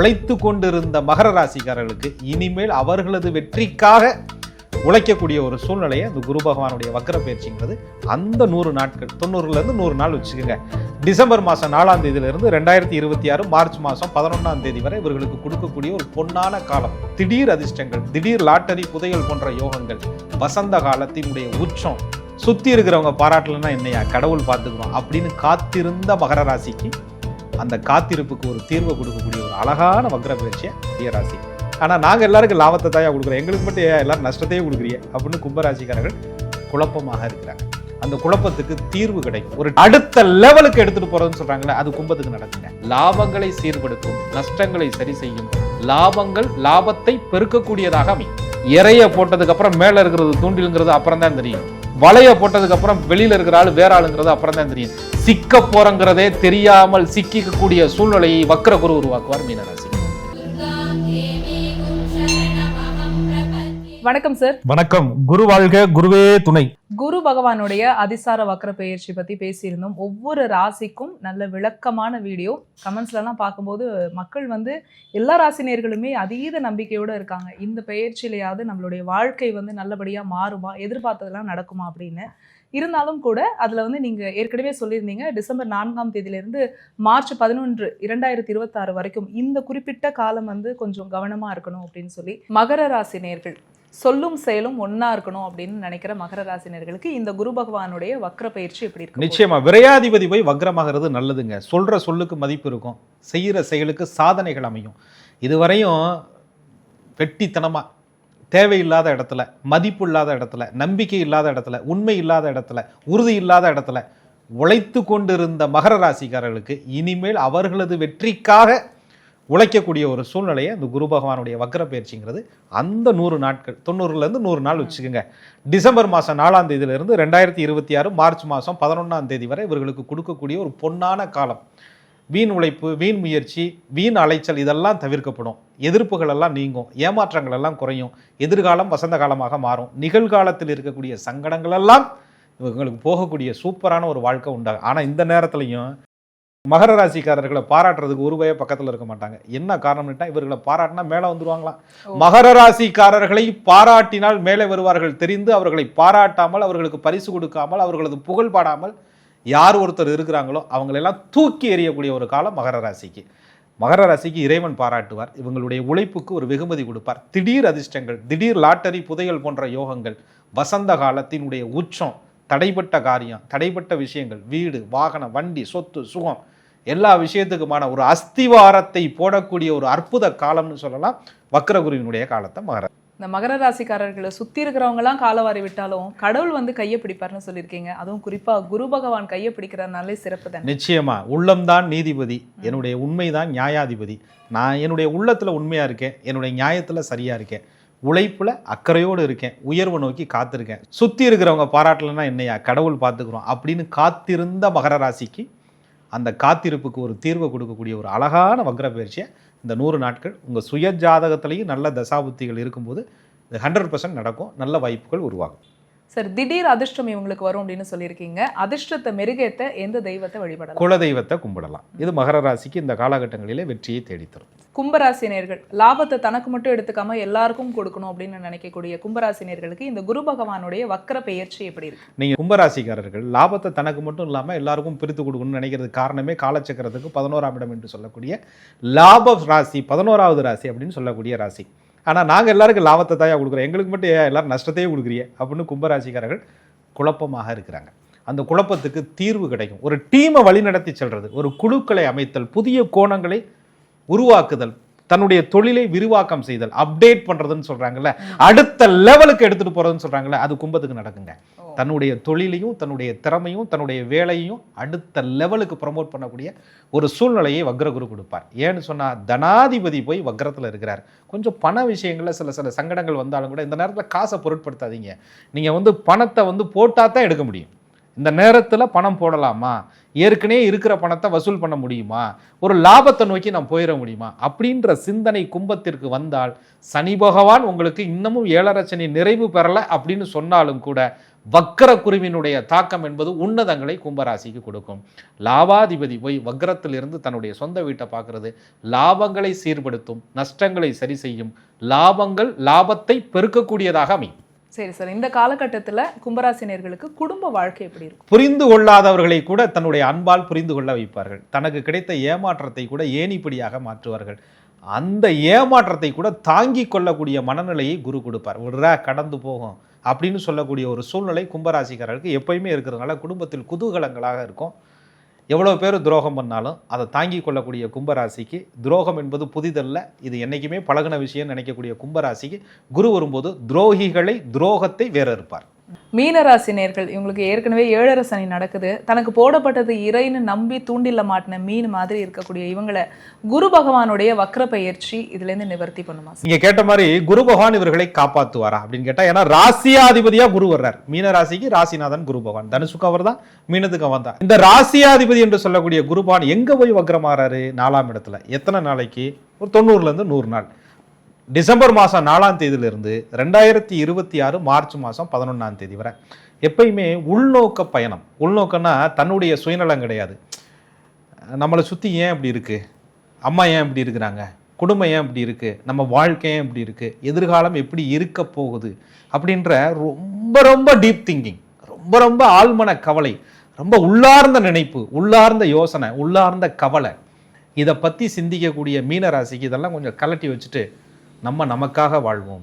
உழைத்து கொண்டிருந்த மகர ராசிக்காரர்களுக்கு இனிமேல் அவர்களது வெற்றிக்காக உழைக்கக்கூடிய ஒரு சூழ்நிலையை அந்த குரு பகவானுடைய வக்கர பயிற்சிங்கிறது அந்த நூறு நாட்கள் தொண்ணூறுலேருந்து நூறு நாள் வச்சுக்கோங்க. டிசம்பர் மாதம் நாலாம் தேதியிலிருந்து ரெண்டாயிரத்தி இருபத்தி ஆறு மார்ச் மாதம் பதினொன்றாம் தேதி வரை இவர்களுக்கு கொடுக்கக்கூடிய ஒரு பொன்னான காலம். திடீர் அதிர்ஷ்டங்கள் திடீர் லாட்டரி புதையல் போன்ற யோகங்கள் வசந்த காலத்தினுடைய உச்சம் சுற்றி இருக்கிறவங்க பாராட்டலன்னா என்னையா கடவுள் பார்த்துக்குறோம் அப்படின்னு காத்திருந்த மகர ராசிக்கு அந்த காத்திருப்புக்கு ஒரு தீர்வை கொடுக்கக்கூடிய ஒரு அழகான வக்ர பயிற்சியை பெரிய ஆனால் நாங்கள் எல்லாருக்கும் லாபத்தை தாயாக கொடுக்குறோம். எங்களுக்கு மட்டும் ஏன் எல்லாரும் நஷ்டத்தையே கொடுக்குறீங்க? அப்படின்னு கும்பராசிக்காரர்கள் குழப்பமாக இருக்கிறாங்க. அந்த குழப்பத்துக்கு தீர்வு கிடைக்கும். ஒரு அடுத்த லெவலுக்கு எடுத்துட்டு போறதுன்னு சொல்றாங்களே அது கும்பத்துக்கு நடக்குங்க. லாபங்களை சீர்படுத்தும் நஷ்டங்களை சரி செய்யும். லாபங்கள் லாபத்தை பெருக்கக்கூடியதாக அமையும். இறைய போட்டதுக்கு அப்புறம் மேல இருக்கிறது தூண்டிலுங்கிறது அப்புறம் தான் தெரியும். வலையை போட்டதுக்கு அப்புறம் வெளியில இருக்கிற ஆளு வேற ஆளுங்கிறது அப்புறம் தான் தெரியும். சிக்க போறங்கிறதே தெரியாமல் சிக்கிக்கக்கூடிய சூழ்நிலையை வக்கர குரு உருவாக்குவார் மீனராசி. வணக்கம் சார் வணக்கம். குரு வாழ்க குருவே துணை. குரு பகவானுடைய அதிசார வக்ர பெயர்ச்சி பத்தி பேசியிருந்தோம். ஒவ்வொரு ராசிக்கும் நல்ல விளக்கமான வீடியோ. கமெண்ட்ஸ்ல எல்லாம் பார்க்கும்போது மக்கள் வந்து எல்லா ராசினியர்களுமே அதீத நம்பிக்கையோட இருக்காங்க. இந்த பெயர்ச்சியிலையாவது நம்மளுடைய வாழ்க்கை வந்து நல்லபடியா மாறுமா? எதிர்பார்த்ததெல்லாம் நடக்குமா அப்படின்னு. இருந்தாலும் கூட அதில் வந்து நீங்கள் ஏற்கனவே சொல்லியிருந்தீங்க டிசம்பர் நான்காம் தேதியிலிருந்து மார்ச் பதினொன்று இரண்டாயிரத்தி இருபத்தாறு வரைக்கும் இந்த குறிப்பிட்ட காலம் வந்து கொஞ்சம் கவனமாக இருக்கணும் அப்படின்னு சொல்லி மகர ராசி நேர்கள் சொல்லும் செயலும் ஒன்னா இருக்கணும் அப்படின்னு நினைக்கிற மகர ராசினர்களுக்கு இந்த குரு பகவானுடைய வக்ர பயிற்சி எப்படி இருக்கு நிச்சயமா. விரையாதிபதி போய் வக்ரமாகிறது நல்லதுங்க. சொல்ற சொல்லுக்கு மதிப்பு இருக்கும். செய்யற செயலுக்கு சாதனைகள் அமையும். இதுவரையும் வெட்டித்தனமா தேவையில்லாத இடத்துல மதிப்பு இல்லாத இடத்துல நம்பிக்கை இல்லாத இடத்துல உண்மை இல்லாத இடத்துல உறுதி இல்லாத இடத்துல உழைத்து கொண்டிருந்த மகர ராசிக்காரர்களுக்கு இனிமேல் அவர்களது வெற்றிக்காக உழைக்கக்கூடிய ஒரு சூழ்நிலையை அந்த குரு பகவானுடைய வக்கர பயிற்சிங்கிறது அந்த நூறு நாட்கள் தொண்ணூறுலேருந்து நூறு நாள் வச்சுக்கோங்க. டிசம்பர் மாதம் நாலாம் தேதியிலிருந்து ரெண்டாயிரத்தி இருபத்தி ஆறு மார்ச் மாதம் பதினொன்றாம் தேதி வரை இவர்களுக்கு கொடுக்கக்கூடிய ஒரு பொன்னான காலம். வீண் உழைப்பு வீண் முயற்சி வீண் அலைச்சல் இதெல்லாம் தவிர்க்கப்படும். எதிர்ப்புகள் எல்லாம் நீங்கும். ஏமாற்றங்கள் எல்லாம் குறையும். எதிர்காலம் வசந்த காலமாக மாறும். நிகழ்காலத்தில் இருக்கக்கூடிய சங்கடங்கள் எல்லாம் இவங்களுக்கு போகக்கூடிய சூப்பரான ஒரு வாழ்க்கை உண்டாகும் ஆனால் இந்த நேரத்துலையும் மகர ராசிக்காரர்களை பாராட்டுறதுக்கு ஒரு பய பக்கத்தில் இருக்க மாட்டாங்க. என்ன காரணம்னுட்டா இவர்களை பாராட்டினா மேலே வந்துருவாங்களாம். மகர ராசிக்காரர்களை பாராட்டினால் மேலே வருவார்கள் தெரிந்து அவர்களை பாராட்டாமல் அவர்களுக்கு பரிசு கொடுக்காமல் அவர்களது புகழ் பாடாமல் யார் ஒருத்தர் இருக்கிறாங்களோ அவங்களெல்லாம் தூக்கி எறியக்கூடிய ஒரு காலம் மகர ராசிக்கு. மகர ராசிக்கு இறைவன் பாராட்டுவார். இவங்களுடைய உழைப்புக்கு ஒரு வெகுமதி கொடுப்பார். திடீர் அதிர்ஷ்டங்கள் திடீர் லாட்டரி புதையல் போன்ற யோகங்கள் வசந்த காலத்தினுடைய உச்சம் தடைப்பட்ட காரியம் தடைப்பட்ட விஷயங்கள் வீடு வாகனம் வண்டி சொத்து சுகம் எல்லா விஷயத்துக்குமான ஒரு அஸ்திவாரத்தை போடக்கூடிய ஒரு அற்புத காலம்னு சொல்லலாம். வக்ரகுருவினுடைய காலத்தை மகர இந்த மகர ராசிக்காரர்களை சுற்றி இருக்கிறவங்க காலவாரி விட்டாலும் கடவுள் வந்து கையை பிடிப்பார்னு சொல்லியிருக்கீங்க. அதுவும் குறிப்பாக குரு பகவான் கையை பிடிக்கிறதுனாலே சிறப்பு தான்? நிச்சயமாக உள்ளம்தான் நீதிபதி. என்னுடைய உண்மைதான் நியாயாதிபதி. நான் என்னுடைய உள்ளத்தில் உண்மையாக இருக்கேன். என்னுடைய நியாயத்தில் சரியாக இருக்கேன். உழைப்பில் அக்கறையோடு இருக்கேன். உயர்வை நோக்கி காத்திருக்கேன். சுற்றி இருக்கிறவங்க பாராட்டலன்னா என்னையா? கடவுள் பார்த்துக்கிறோம். அப்படின்னு காத்திருந்த மகர ராசிக்கு அந்த காத்திருப்புக்கு ஒரு தீர்வை கொடுக்கக்கூடிய ஒரு அழகான வக்ர பயிற்சியை இந்த நூறு நாட்கள் உங்கள் சுய ஜாதகத்திலையும் நல்ல தசாபுத்திகள் இருக்கும்போது இது ஹண்ட்ரட் பர்சன்ட் நடக்கும். நல்ல வாய்ப்புகள் உருவாகும். சார் திடீர் அதிர்ஷ்டம் இவங்களுக்கு வரும் அப்படின்னு சொல்லியிருக்கீங்க. அதிர்ஷ்டத்தை மெருகேத்த எந்த தெய்வத்தை வழிபடலாம்? குலதெய்வத்தை கும்பிடலாம். இது மகர ராசிக்கு இந்த காலகட்டங்களிலே வெற்றியை தேடித்தரும். கும்பராசினியர்கள் லாபத்தை தனக்கு மட்டும் எடுத்துக்காம எல்லாருக்கும் கொடுக்கணும் அப்படின்னு நினைக்கக்கூடிய கும்பராசினியர்களுக்கு இந்த குரு பகவானுடைய வக்ர பெயர்ச்சி எப்படி இருக்கு? நீங்கள் கும்பராசிக்காரர்கள் லாபத்தை தனக்கு மட்டும் இல்லாமல் எல்லாருக்கும் பிரித்து கொடுக்கணும்னு நினைக்கிறது காரணமே காலச்சக்கரத்துக்கு பதினோராம் இடம் என்று சொல்லக்கூடிய லாப ராசி பதினோராவது ராசி அப்படின்னு சொல்லக்கூடிய ராசி. ஆனால் நாங்கள் எல்லாருக்கும் லாபத்தை தாயாக கொடுக்குறோம். எங்களுக்கு மட்டும் ஏன் எல்லாரும் நஷ்டத்தையே கொடுக்குறிய அப்படின்னு கும்பராசிக்காரர்கள் குழப்பமாக இருக்கிறாங்க. அந்த குழப்பத்துக்கு தீர்வு கிடைக்கும். ஒரு டீமை வழிநடத்தி செல்வது ஒரு குழுக்களை அமைத்தல் புதிய கோணங்களை உருவாக்குதல் தன்னுடைய தொழிலை விரிவாக்கம் செய்தல் அப்டேட் பண்றதுன்னு சொல்றாங்கல்ல அடுத்த லெவலுக்கு எடுத்துட்டு போறதுன்னு சொல்றாங்கல்ல அது கும்பத்துக்கு நடக்குங்க. தன்னுடைய தொழிலையும் தன்னுடைய திறமையும் தன்னுடைய வேலையும் அடுத்த லெவலுக்கு ப்ரமோட் பண்ணக்கூடிய ஒரு சூழ்நிலையை வக்ரகுரு கொடுப்பார். ஏன்னு சொன்னா தனாதிபதி போய் வக்ரத்தில் இருக்கிறார். கொஞ்சம் பண விஷயங்களில் சில சில சங்கடங்கள் வந்தாலும் கூட இந்த நேரத்தில் காசை பொருட்படுத்தாதீங்க. நீங்கள் வந்து பணத்தை வந்து போட்டால் தான் எடுக்க முடியும். இந்த நேரத்தில் பணம் போடலாமா? ஏற்கனவே இருக்கிற பணத்தை வசூல் பண்ண முடியுமா? ஒரு லாபத்தை நோக்கி நான் போயிட முடியுமா? அப்படின்ற சிந்தனை கும்பத்திற்கு வந்தால் சனி பகவான் உங்களுக்கு இன்னமும் ஏழரை சனி நிறைவு பெறலை அப்படின்னு சொன்னாலும் கூட வக்கர குருவினுடைய தாக்கம் என்பது உன்னதங்களை கும்பராசிக்கு கொடுக்கும். லாபாதிபதி போய் வக்கரத்திலிருந்து தன்னுடைய சொந்த வீட்டை பார்க்கறது. லாபங்களை சீர்படுத்தும் நஷ்டங்களை சரி செய்யும். லாபங்கள் லாபத்தை பெருக்கக்கூடியதாக அமையும். சரி சார். இந்த காலகட்டத்தில் கும்பராசினியர்களுக்கு குடும்ப வாழ்க்கை எப்படி இருக்கும்? புரிந்து கொள்ளாதவர்களை கூட தன்னுடைய அன்பால் புரிந்து கொள்ள வைப்பார்கள். தனக்கு கிடைத்த ஏமாற்றத்தை கூட ஏணிப்படியாக மாற்றுவார்கள். அந்த ஏமாற்றத்தை கூட தாங்கிக் கொள்ளக்கூடிய மனநிலையை குரு கொடுப்பார். விடுறா கடந்து போகும் அப்படின்னு சொல்லக்கூடிய ஒரு சூழ்நிலை கும்பராசிக்காரர்களுக்கு எப்பயுமே இருக்கிறதுனால குடும்பத்தில் குதூகலங்களாக இருக்கும். எவ்வளோ பேர் துரோகம் பண்ணாலும் அதை தாங்கி கொள்ளக்கூடிய கும்பராசிக்கு துரோகம் என்பது புதிதல்ல. இது என்றைக்குமே பழகுன விஷயம் நினைக்கக்கூடிய கும்பராசிக்கு குரு வரும்போது துரோகிகளை துரோகத்தை வேற இருப்பார் மீனராசி நேர்கள் இவங்களுக்கு ஏற்கனவே ஏழரை சனி நடக்குது. தனக்கு போடப்பட்டது இறைன்னு நம்பி தூண்டில மாட்டின மீன் மாதிரி இருக்கக்கூடிய இவங்களை குரு பகவானுடைய வக்ர பயிற்சி இதுல இருந்து நிவர்த்தி பண்ணுமா நீங்க கேட்ட மாதிரி குரு பகவான் இவர்களை காப்பாத்துவாரா அப்படின்னு கேட்டா ஏன்னா ராசியாதிபதியா குரு வர்றார். மீன ராசிக்கு ராசிநாதன் குரு பகவான். தனுசுக்கு அவர் தான் மீனத்துக்கு அவன் தான். இந்த ராசியாதிபதி என்று சொல்லக்கூடிய குரு பகவான் எங்க போய் வக்ரமாறாரு? நாலாம் இடத்துல. எத்தனை நாளைக்கு? ஒரு தொண்ணூறுல இருந்து நூறு நாள். டிசம்பர் மாதம் நாலாம் தேதியிலிருந்து ரெண்டாயிரத்தி இருபத்தி ஆறு மார்ச் மாதம் பதினொன்றாம் தேதி வரை. எப்பயுமே உள்நோக்க பயணம். உள்நோக்கன்னா தன்னுடைய சுயநலம் கிடையாது. நம்மளை சுற்றி ஏன் இப்படி இருக்குது அம்மா ஏன் இப்படி இருக்கிறாங்க? குடும்பம் ஏன் இப்படி இருக்குது நம்ம வாழ்க்கை ஏன் இப்படி இருக்குது எதிர்காலம் எப்படி இருக்க போகுது? அப்படின்ற ரொம்ப ரொம்ப டீப் திங்கிங் ரொம்ப ரொம்ப ஆழ்மன கவலை ரொம்ப உள்ளார்ந்த நினைப்பு உள்ளார்ந்த யோசனை உள்ளார்ந்த கவலை. இதை பற்றி சிந்திக்கக்கூடிய மீனராசிக்கு இதெல்லாம் கொஞ்சம் கலட்டி வச்சுட்டு நம்ம நமக்காக வாழ்வோம்.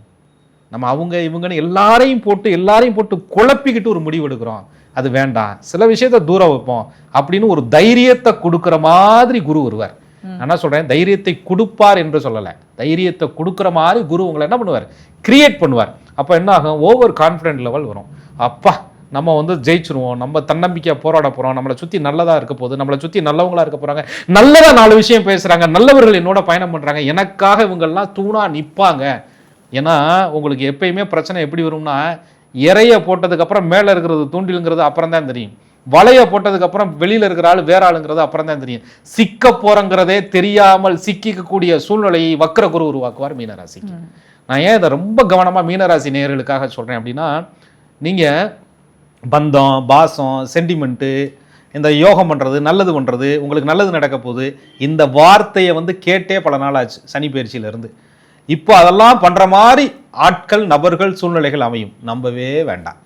நம்ம அவங்க இவங்கன்னு எல்லாரையும் போட்டு எல்லாரையும் போட்டு குழப்பிக்கிட்டு ஒரு முடிவு எடுக்கிறோம். அது வேண்டாம். சில விஷயத்த தூரம் வைப்போம். அப்படின்னு ஒரு தைரியத்தை கொடுக்குற மாதிரி குரு வருவார். நான் என்ன சொல்றேன்? தைரியத்தை கொடுப்பார் என்று சொல்லலை. தைரியத்தை கொடுக்குற மாதிரி குரு உங்களை என்ன பண்ணுவார்? கிரியேட் பண்ணுவார். அப்போ என்ன ஆகும்? ஓவர் கான்ஃபிடென்ட் லெவல் வரும். அப்பா நம்ம வந்து ஜெயிச்சிருவோம் நம்ம தன்னம்பிக்கையாக போராட போகிறோம் நம்மளை சுற்றி நல்லதாக இருக்க போகுது நம்மளை சுற்றி நல்லவங்களா இருக்க போகிறாங்க நல்லதா நாலு விஷயம் பேசுகிறாங்க நல்லவர்கள் என்னோட பயணம் பண்ணுறாங்க எனக்காக இவங்கெல்லாம் தூணா நிற்பாங்க ஏன்னா உங்களுக்கு எப்பயுமே பிரச்சனை எப்படி வரும்னா இறைய போட்டதுக்கப்புறம் மேலே இருக்கிறது தூண்டிலுங்கிறது அப்புறம் தான் தெரியும். வலைய போட்டதுக்கப்புறம் வெளியில் இருக்கிற ஆள் வேற ஆளுங்கிறது அப்புறம் தான் தெரியும். சிக்க போறங்கிறதே தெரியாமல் சிக்கிக்கக்கூடிய சூழ்நிலையை வக்கர குரு உருவாக்குவார் மீனராசிக்கு. நான் ஏன் இதை ரொம்ப கவனமாக மீனராசி நேயர்களுக்காக சொல்கிறேன் அப்படின்னா நீங்கள் பந்தம் பாசம் சென்டிமெண்ட்டு இந்த யோகம் பண்ணுறது நல்லது பண்ணுறது உங்களுக்கு நல்லது நடக்க போகுது. இந்த வார்த்தையை வந்து கேட்டே பல நாள் ஆச்சு சனி பயிற்சியிலேருந்து. இப்போ அதெல்லாம் பண்ணுற மாதிரி ஆட்கள் நபர்கள் சூழ்நிலைகள் அமையும். நம்பவே வேண்டாம்.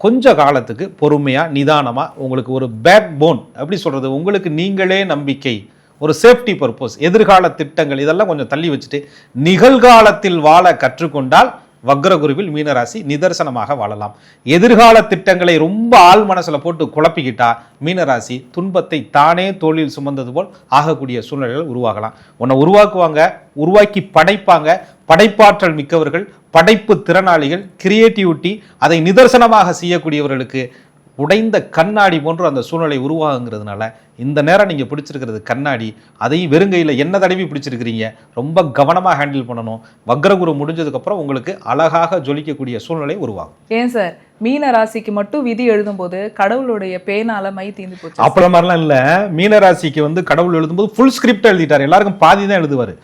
கொஞ்ச காலத்துக்கு பொறுமையாக நிதானமாக உங்களுக்கு ஒரு பேக் போன் எப்படி சொல்கிறது உங்களுக்கு நீங்களே நம்பிக்கை ஒரு சேஃப்டி பர்பஸ் எதிர்கால திட்டங்கள் இதெல்லாம் கொஞ்சம் தள்ளி வச்சுட்டு நிகழ்காலத்தில் வாழ கற்றுக்கொண்டால் வக்ரகுருவில் மீனராசி நிதர்சனமாக வாழலாம். எதிர்கால திட்டங்களை ரொம்ப ஆள் மனசில் போட்டு குழப்பிக்கிட்டா மீனராசி துன்பத்தை தானே தோளில் சுமந்தது போல் ஆகக்கூடிய சூழ்நிலைகள் உருவாகலாம். உன்னை உருவாக்குவாங்க உருவாக்கி படைப்பாங்க. படைப்பாற்றல் மிக்கவர்கள் படைப்பு திறனாளிகள் கிரியேட்டிவிட்டி அதை நிதர்சனமாக செய்யக்கூடியவர்களுக்கு உடைந்த கண்ணாடி போன்று அந்த சூழ்நிலை உருவாகுங்கிறதுனால இந்த நேரம் நீங்கள் பிடிச்சிருக்கிறது கண்ணாடி அதையும் வெறுங்கையில் என்ன தடவி பிடிச்சிருக்கிறீங்க? ரொம்ப கவனமாக ஹேண்டில் பண்ணணும். வக்ரகுரு முடிஞ்சதுக்கப்புறம் உங்களுக்கு அழகாக ஜொலிக்கக்கூடிய சூழ்நிலை உருவாகும். ஏன் சார்? மீன ராசிக்கு மட்டும் விதி எழுதும்போது கடவுளுடைய பேனால மை தீந்து போச்சு. அப்படி மாதிரிலாம் இல்லை. மீனராசிக்கு வந்து கடவுள் எழுதும்போது ஃபுல் ஸ்கிரிப்ட் எழுதிட்டார். எல்லாருக்கும் பாதி தான் எழுதுவார்.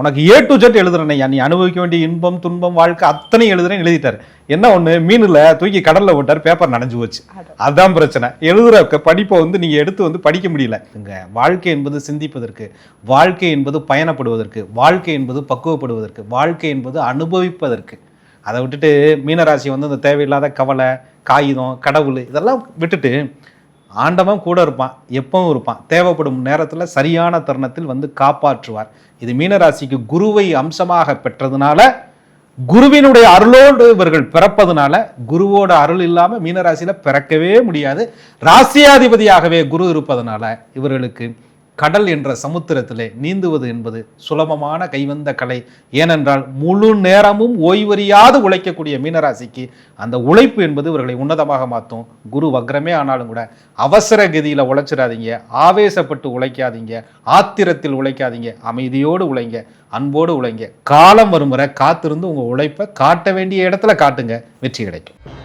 உனக்கு ஏ டு ஜெட் எழுதுறேன் நீ அனுபவிக்க வேண்டிய இன்பம் துன்பம் வாழ்க்கை அத்தனையும் எழுதுறேன் எழுதிட்டார். என்ன ஒன்று மீனில் தூக்கி கடலில் விட்டார் பேப்பர் நனைஞ்சு போச்சு. அதான் பிரச்சனை. எழுதுற படிப்பை வந்து நீங்கள் எடுத்து வந்து படிக்க முடியல. இங்க வாழ்க்கை என்பது சிந்திப்பதற்கு வாழ்க்கை என்பது பயணப்படுவதற்கு வாழ்க்கை என்பது பக்குவப்படுவதற்கு வாழ்க்கை என்பது அனுபவிப்பதற்கு. அதை விட்டுட்டு மீனராசி வந்து இந்த தேவையில்லாத கவலை காகிதம் கடவுள் இதெல்லாம் விட்டுட்டு ஆண்டவன் கூட இருப்பான் எப்பவும் இருப்பான். தேவைப்படும் நேரத்தில் சரியான தருணத்தில் வந்து காப்பாற்றுவார். இது மீனராசிக்கு குருவை அம்சமாக பெற்றதுனால குருவினுடைய அருளோடு இவர்கள் பிறப்பதுனால குருவோட அருள் இல்லாமல் மீனராசியில் பிறக்கவே முடியாது. ராசியாதிபதியாகவே குரு இருப்பதனால இவர்களுக்கு கடல் என்ற சமுத்திரத்திலே நீந்துவது என்பது சுலபமான கைவந்த கலை. ஏனென்றால் முழு நேரமும் ஓய்வறியாது உழைக்கக்கூடிய மீனராசிக்கு அந்த உழைப்பு என்பது இவர்களை உன்னதமாக மாற்றும். குரு வக்ரமே ஆனாலும் கூட அவசர கதியில் உழைச்சிடாதீங்க. ஆவேசப்பட்டு உழைக்காதீங்க. ஆத்திரத்தில் உழைக்காதீங்க. அமைதியோடு உழைங்க. அன்போடு உழைங்க. காலம் வரும் வரை காத்திருந்து உங்கள் உழைப்பை காட்ட வேண்டிய இடத்துல காட்டுங்க. வெற்றி கிடைக்கும்.